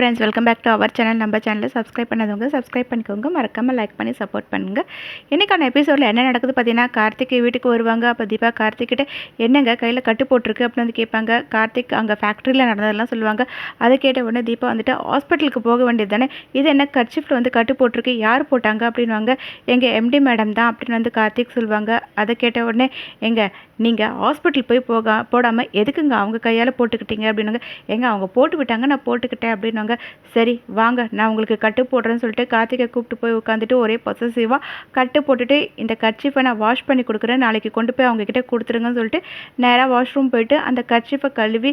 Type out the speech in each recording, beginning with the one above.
Friends welcome back to our channel நம்ம சேனலில் subscribe பண்ணாதவங்க சப்ஸ்கிரைப் பண்ணிக்கோங்க. மறக்காமல் லைக் பண்ணி சப்போர்ட் பண்ணுங்கள் இன்றைக்கான எபிசோடில் என்ன நடக்குது பார்த்தீங்கன்னா கார்த்திக் வீட்டுக்கு வருவாங்க. அப்போ தீபா கார்த்திக்கிட்ட என்னங்க கையில் கட்டு போட்டிருக்கு? அப்படின்னு வந்து கேட்பாங்க. கார்த்திக் அங்கே ஃபேக்ட்ரியில் நடந்ததெல்லாம் சொல்லுவாங்க. அதை கேட்ட உடனே தீபா வந்துட்டு ஹாஸ்பிட்டலுக்கு போக வேண்டியது தானே? இது என்ன கர்ச்சிஃப்ட் வந்து கட்டு போட்டிருக்கு? யார் போட்டாங்க? அப்படின்வாங்க எங்கள் எம்டி மேடம் தான் அப்படின்னு வந்து கார்த்திக் சொல்லுவாங்க. அதை கேட்ட உடனே எங்கள் நீங்கள் ஹாஸ்பிட்டல் போய் போக போடாமல் எதுக்குங்க அவங்க கையால் போட்டுக்கிட்டீங்க? அப்படின்னுங்க எங்க அவங்க போட்டு விட்டாங்க நான் போட்டுக்கிட்டேன் சொல்கிறாங்க சரி வாங்க நான் உங்களுக்கு கட்டு போடுறேன்னு சொல்லிட்டு கார்த்திகை கூப்பிட்டு போய் உட்காந்துட்டு ஒரே பொசசிவாக கட்டு போட்டுட்டு இந்த கர்ச்சிஃபை நான் வாஷ் பண்ணி கொடுக்குறேன். நாளைக்கு கொண்டு போய் அவங்கக்கிட்ட கொடுத்துருங்கன்னு சொல்லிட்டு நேராக வாஷ்ரூம் போயிட்டு அந்த கர்ச்சிஃபை கழுவி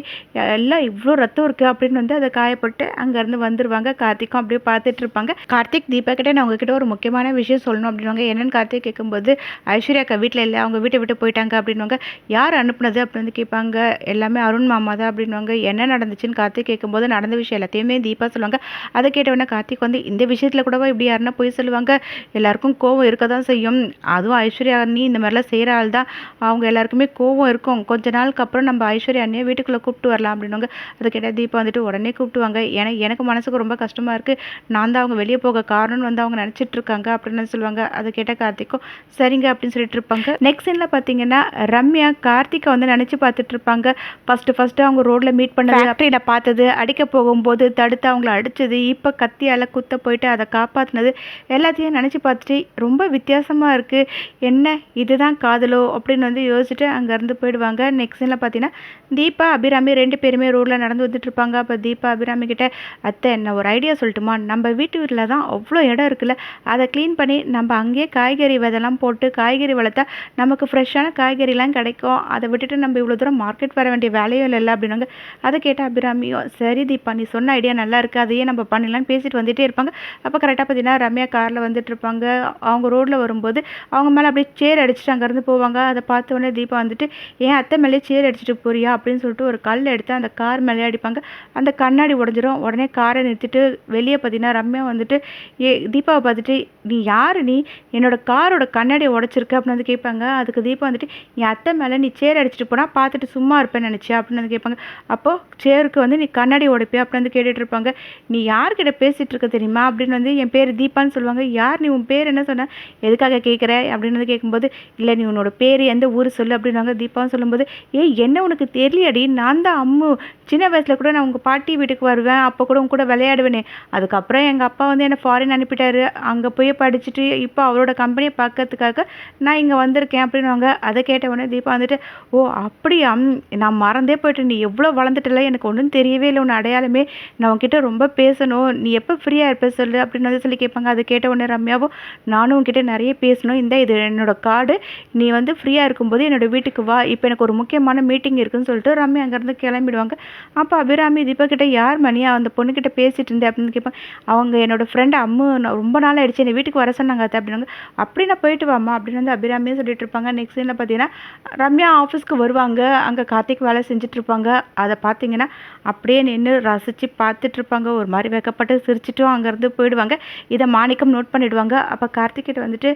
எல்லாம் இவ்வளோ ரத்தம் இருக்குது அப்படின்னு வந்து அதை காயப்பட்டு அங்கேருந்து வந்துடுவாங்க கார்த்திக்கும் அப்படியே பார்த்துட்டு இருப்பாங்க. கார்த்திக் தீபா கிட்டே நான் உங்ககிட்ட ஒரு முக்கியமான விஷயம் சொல்லணும் அப்படின்வாங்க என்னென்னு? கார்த்திக் கேட்கும்போது ஐஸ்வர்யா அக்கா வீட்டில் இல்லை. அவங்க வீட்டை விட்டு போயிட்டாங்க அப்படின்வாங்க யார் அனுப்புனது? அப்படின்னு வந்து கேட்பாங்க. எல்லாமே அருண் மாமா தான் அப்படின்வாங்க என்ன நடந்துச்சுன்னு? கார்த்திக் கேட்கும்போது நடந்த விஷயம் எல்லாத்தையுமே தீபா சொல்லுவாங்க. அதை கேட்டவொடனே கார்த்திக் வந்து இந்த விஷயத்தில் கூடவா இப்படி யாருன்னா போய் சொல்லுவாங்க? எல்லாருக்கும் கோவம் இருக்க தான் செய்யும். அதுவும் ஐஸ்வர்யா அண்ணி இந்த மாதிரிலாம் செய்கிற ஆள் தான் அவங்க எல்லாருக்குமே கோவம் இருக்கும். கொஞ்ச நாளுக்கு அப்புறம் நம்ம ஐஸ்வர்யா அண்ணியை வீட்டுக்குள்ளே கூப்பிட்டு வரலாம் அப்படின்னுவாங்க. அதை கேட்டால் தீபா வந்துட்டு உடனே கூப்பிட்டுவாங்க. ஏன்னா எனக்கு மனசுக்கு ரொம்ப கஷ்டமாக இருக்குது நான் தான் அவங்க வெளியே போக காரணம்னு வந்து அவங்க நினச்சிட்டு இருக்காங்க அப்படின்னு சொல்லுவாங்க. அதை கேட்டால் கார்த்திக்கும் சரிங்க அப்படின்னு சொல்லிட்டு இருப்பாங்க. நெக்ஸ்ட் சீனில் பார்த்தீங்கன்னா ரம்யா கார்த்திகை வந்து நினச்சி பார்த்துட்டு இருப்பாங்க. ஃபஸ்ட்டு ஃபஸ்ட்டு அவங்க ரோட்டில் மீட் பண்ணது ஃபேக்ட்ரியில் பார்த்தது அடிக்க போகும்போது அடுத்து அவங்கள அடித்தது இப்போ கத்தியால் குத்த போயிட்டு அதை காப்பாற்றினது எல்லாத்தையும் நினச்சி பார்த்துட்டு ரொம்ப வித்தியாசமாக இருக்குது என்ன இதுதான் காதலோ அப்படின்னு வந்து யோசிச்சுட்டு அங்கேருந்து போயிடுவாங்க. நெக்ஸ்ட் சீனில் பார்த்தீங்கன்னா தீபா அபிராமி ரெண்டு பேருமே ரோடில் நடந்து வந்துட்டு இருப்பாங்க. அப்போ தீபா அபிராமி கிட்ட அத்தை என்ன ஒரு ஐடியா சொல்லட்டுமா? நம்ம வீட்டு வீட்டில் தான் அவ்வளோ இடம் இருக்குல்ல அதை க்ளீன் பண்ணி நம்ம அங்கேயே காய்கறி விதெல்லாம் போட்டு காய்கறி வளர்த்தா நமக்கு ஃப்ரெஷ்ஷான காய்கறிலாம் கிடைக்கும். அதை விட்டுட்டு நம்ம இவ்வளோ தூரம் மார்க்கெட் வர வேண்டிய வேலையும் இல்லை அப்படின்னாங்க அதை கேட்டால் அபிராமியும் சரி தீபா நீ சொன்ன ஐடியா நல்லா இருக்குது அதையே நம்ம பண்ணலாம்னு பேசிட்டு வந்துட்டே இருப்பாங்க. அப்போ கரெக்டாக பார்த்தீங்கன்னா ரம்யா காரில் வந்துட்டு இருப்பாங்க. அவங்க ரோட்டில் வரும்போது அவங்க மேலே அப்படியே சேர் அடிச்சுட்டு அங்கேருந்து போவாங்க. அதை பார்த்த உடனே தீபா வந்துட்டு ஏன் அத்தை மேலே சேர் அடிச்சுட்டு போறியா? அப்படின்னு சொல்லிட்டு ஒரு கல் எடுத்து அந்த கார் மேலே அடிப்பாங்க. அந்த கண்ணாடி உடஞ்சிரும். உடனே காரை நிறுத்திட்டு வெளியே பார்த்தீங்கன்னா ரம்யா வந்துட்டு ஏ தீபாவை பார்த்துட்டு நீ யார் நீ? என்னோட காரோட கண்ணாடியை உடச்சிருக்க? அப்படின்னு வந்து கேட்பாங்க. அதுக்கு தீபா வந்துட்டு என் அத்தை மேலே நீ சேர் அடிச்சிட்டு போனால் பார்த்துட்டு சும்மா இருப்பேன்னு நினச்சியா? அப்படின்னு வந்து கேட்பாங்க. அப்போது சேருக்கு வந்து நீ கண்ணாடி உடைப்பியா? அப்படின்னு வந்து கேட்டுட்டு இருப்பாங்க நீ யார்கிட்ட பேசிகிட்டு இருக்க தெரியுமா? அப்படின்னு வந்து என் பேர் தீபான்னு சொல்லுவாங்க. யார் நீ? உன் பேர் என்ன? சொன்ன எதுக்காக கேட்குற அப்படின்னு வந்து கேட்கும்போது இல்லை நீ உன்னோட பேர் எந்த ஊர் சொல்லு? அப்படின்னாங்க தீபான்னு சொல்லும்போது ஏ என்ன உனக்கு தெரியலடி? நான் தான் அம்மு. சின்ன வயசில் கூட நான் உங்கள் பாட்டி வீட்டுக்கு வருவேன். அப்போ கூட உங்க கூட விளையாடுவேனே. அதுக்கப்புறம் எங்கள் அப்பா வந்து என்னை ஃபாரின் அனுப்பிட்டாரு. அங்கே போய் படிச்சுட்டு இப்போ அவரோட கம்பெனியை பார்க்கறதுக்காக நான் இங்கே வந்திருக்கேன். அப்படின்னுவாங்க. அதை கேட்ட உடனே தீபா வந்துட்டு ஓ அப்படியா? நான் மறந்தே போயிட்டேன் நீ எவ்வளோ வளர்ந்துட்டல எனக்கு ஒன்றும் தெரியவே இல்லை. உன் அடையாளமே நான் உன்கிட்ட ரொம்ப பேசணும். நீ எப்போ ஃப்ரீயாக இருப்ப சொல்லு அப்படின்னு வந்து சொல்லி கேட்பாங்க. அது கேட்ட உடனே ரம்யாவும் நானும் உன்கிட்ட நிறைய பேசணும். இந்த இது என்னோடய கார்டு. நீ வந்து ஃப்ரீயாக இருக்கும்போது என்னோட வீட்டுக்கு வா. இப்போ எனக்கு ஒரு முக்கியமான மீட்டிங் இருக்குன்னு சொல்லிட்டு ரம்யா அங்கேருந்து கிளம்பிடுவாங்க. அப்போ அபிராமி தீபா கிட்ட யார் மணியா? அந்த பொண்ணுக்கிட்ட பேசிட்டு இருந்தேன். அப்படின்னு கேட்பாங்க. அவங்க என்னோடய ஃப்ரெண்ட் அம்மு நான் ரொம்ப நாள் ஆயிடுச்சு. என்னை வீட்டுக்கு வர சொன்னாங்க அத்தை அப்படின்னாங்க. அப்படி நான் போயிட்டு வாமா அப்படின்னு வந்து அபிராமியே சொல்லிட்டு இருப்பாங்க. நெக்ஸ்ட் சீனில் பார்த்தீங்கன்னா ரம்யா ஆஃபீஸ்க்கு வருவாங்க. அங்கே கார்த்திக் வேலை செஞ்சுட்டு இருப்பாங்க. அதை பார்த்தீங்கன்னா அப்படியே நின்று ரசித்து பார்த்து பார்த்துட்டு இருப்பாங்க ஒரு மாதிரி வெக்கப்பட்டு சிரிச்சிட்டும் அங்கேருந்து போயிடுவாங்க. இதை மாணிக்கம் நோட் பண்ணிவிடுவாங்க அப்போ கார்த்திகிட்ட வந்துட்டு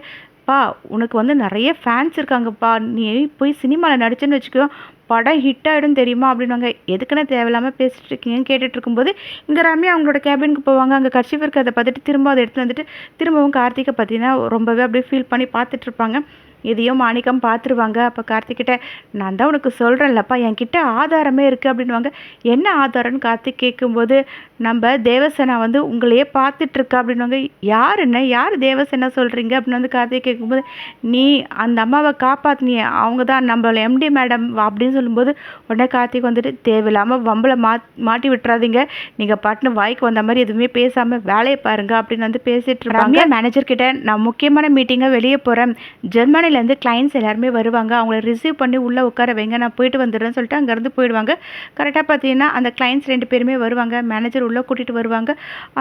பா உனக்கு வந்து நிறைய ஃபேன்ஸ் இருக்காங்கப்பா நீ போய் சினிமாவில் நடிச்சேன்னு வச்சுக்கோ. படம் ஹிட் ஆகிடும் தெரியுமா? அப்படின்னாங்க எதுக்குன்னு தேவையில்லாமல் பேசிகிட்டு இருக்கீங்கன்னு கேட்டுட்டு இருக்கும்போது இங்கே ரம்யா அவங்களோட கேபினுக்கு போவாங்க. அங்கே கட்சி இருக்கிறத பார்த்துட்டு திரும்ப அதை எடுத்து வந்துட்டு திரும்பவும் கார்த்திகை பார்த்தீங்கன்னா ரொம்பவே அப்படியே ஃபீல் பண்ணி பார்த்துட்ருப்பாங்க. இதையும் மாணிக்கம் பார்த்துருவாங்க. அப்போ கார்த்திக்கிட்ட நான் தான் உனக்கு சொல்கிறேன்லப்பா என்கிட்ட ஆதாரமே இருக்குது அப்படின்வாங்க என்ன ஆதாரம்னு? கார்த்திக் கேட்கும்போது நம்ம தேவசேனா வந்து உங்களையே பார்த்துட்ருக்கா அப்படின்வாங்க யார் என்ன? யார் தேவசேனா சொல்கிறீங்க அப்படின்னு வந்து கார்த்திக் கேட்கும்போது நீ அந்த அம்மாவை காப்பாற்றினிய அவங்க தான் நம்மள எம்டி மேடம் அப்படின்னு சொல்லும்போது உடனே கார்த்திக் வந்துட்டு தேவையில்லாமல் வம்பளை மா மாட்டி விட்டுறாதீங்க. நீங்கள் பாட்டுன்னு வாய்க்கு வந்த மாதிரி எதுவுமே பேசாமல் வேலையை பாருங்க அப்படின்னு வந்து பேசிட்டு மேனேஜர் கிட்ட நான் முக்கியமான மீட்டிங்கை வெளியே போகிறேன் ஜெர்மனிலேருந்து கிளைண்ட்ஸ் எல்லாருமே வருவாங்க. அவங்கள ரிசீவ் பண்ணி உள்ளே உட்கார வைங்க நான் போயிட்டு வந்துடுறேன்னு சொல்லிட்டு அங்கேருந்து போயிடுவாங்க. கரெக்டாக பார்த்தீங்கன்னா அந்த கிளைண்ட்ஸ் ரெண்டு பேருமே வருவாங்க. மேனேஜர் உள்ளே கூட்டிகிட்டு வருவாங்க.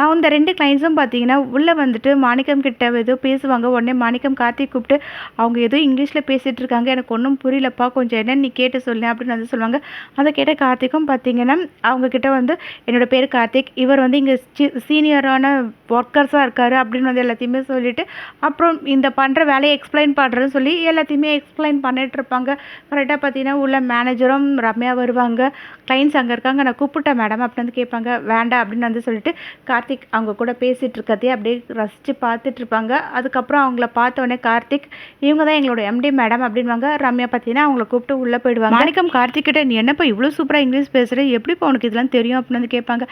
அந்த ரெண்டு கிளைண்ட்ஸும் பார்த்தீங்கன்னா உள்ளே வந்துட்டு மாணிக்கம் கிட்ட ஏதோ பேசுவாங்க. உடனே மாணிக்கம் கார்த்திக் கூப்பிட்டு அவங்க ஏதோ இங்கிலீஷில் பேசிகிட்டு இருக்காங்க. எனக்கு ஒன்றும் புரியலப்பா. கொஞ்சம் என்னன்னு நீ கேட்டு சொல்லு அப்படின்னு வந்து சொல்லுவாங்க. அதை கேட்ட கார்த்திக்கும் பார்த்தீங்கன்னா அவங்கக்கிட்ட வந்து என்னோட பேர் கார்த்திக். இவர் வந்து இங்கே சீனியரான ஒர்க்கர்ஸாக இருக்கார் அப்படின்னு வந்து எல்லாத்தையுமே சொல்லிவிட்டு அப்புறம் இந்த பண்ணுற வேலையை எக்ஸ்பிளைன் பண்ணுறதுன்னு சொல்லி சொல்லி எல்லாத்தையுமே எக்ஸ்பிளைன் பண்ணிட்டு இருப்பாங்க கரெக்டாக பார்த்தீங்கன்னா உள்ள மேனேஜரும் ரம்யா வருவாங்க. கிளைண்ட்ஸ் அங்கே இருக்காங்க. நான் கூப்பிட்டேன் மேடம் அப்படின்னு வந்து கேட்பாங்க. வேண்டாம் அப்படின்னு வந்து சொல்லிட்டு கார்த்திக் அவங்க கூட பேசிகிட்டு இருக்கிறதையே அப்படியே ரசித்து பார்த்துட்ருப்பாங்க அதுக்கப்புறம் அவங்கள பார்த்த கார்த்திக் இவங்க தான் எங்களோட எம்டி மேடம் அப்படின்வாங்க ரம்யா பார்த்தீங்கன்னா அவங்கள கூப்பிட்டு உள்ளே போயிடுவாங்க. மாணிக்கம் கார்த்திக் கிட்ட நீ என்னப்பா இவ்வளோ சூப்பராக இங்கிலீஷ் பேசுகிற எப்படிப்பா உனக்கு இதெல்லாம் தெரியும்? அப்படின்னு வந்து கேட்பாங்க.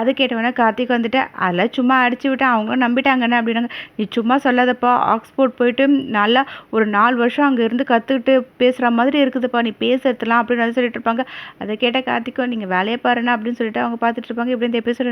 அது கேட்டவொடனே கார்த்திக் வந்துட்டு அதெல்லாம் சும்மா அடிச்சு விட்டேன். அவங்க நம்பிட்டாங்கன்னு அப்படின்னாங்க. நீ சும்மா சொல்லாதப்பா. ஆக்ஸ்போர்ட் போயிட்டு நல்லா ஒரு நாலு வருஷம் அங்கே இருந்து கற்றுக்கிட்டு பேசுகிற மாதிரி இருக்குதுப்பா. நீ பேசுறதுலாம் அப்படின்னு சொல்லிட்டு இருப்பாங்க. அதை கேட்டால் கார்த்திக்கும் நீங்கள் வேலையை பாருண்ணா அப்படின்னு சொல்லிட்டு அவங்க பார்த்துட்டு இருப்பாங்க. இப்படி இந்த எபிசோட்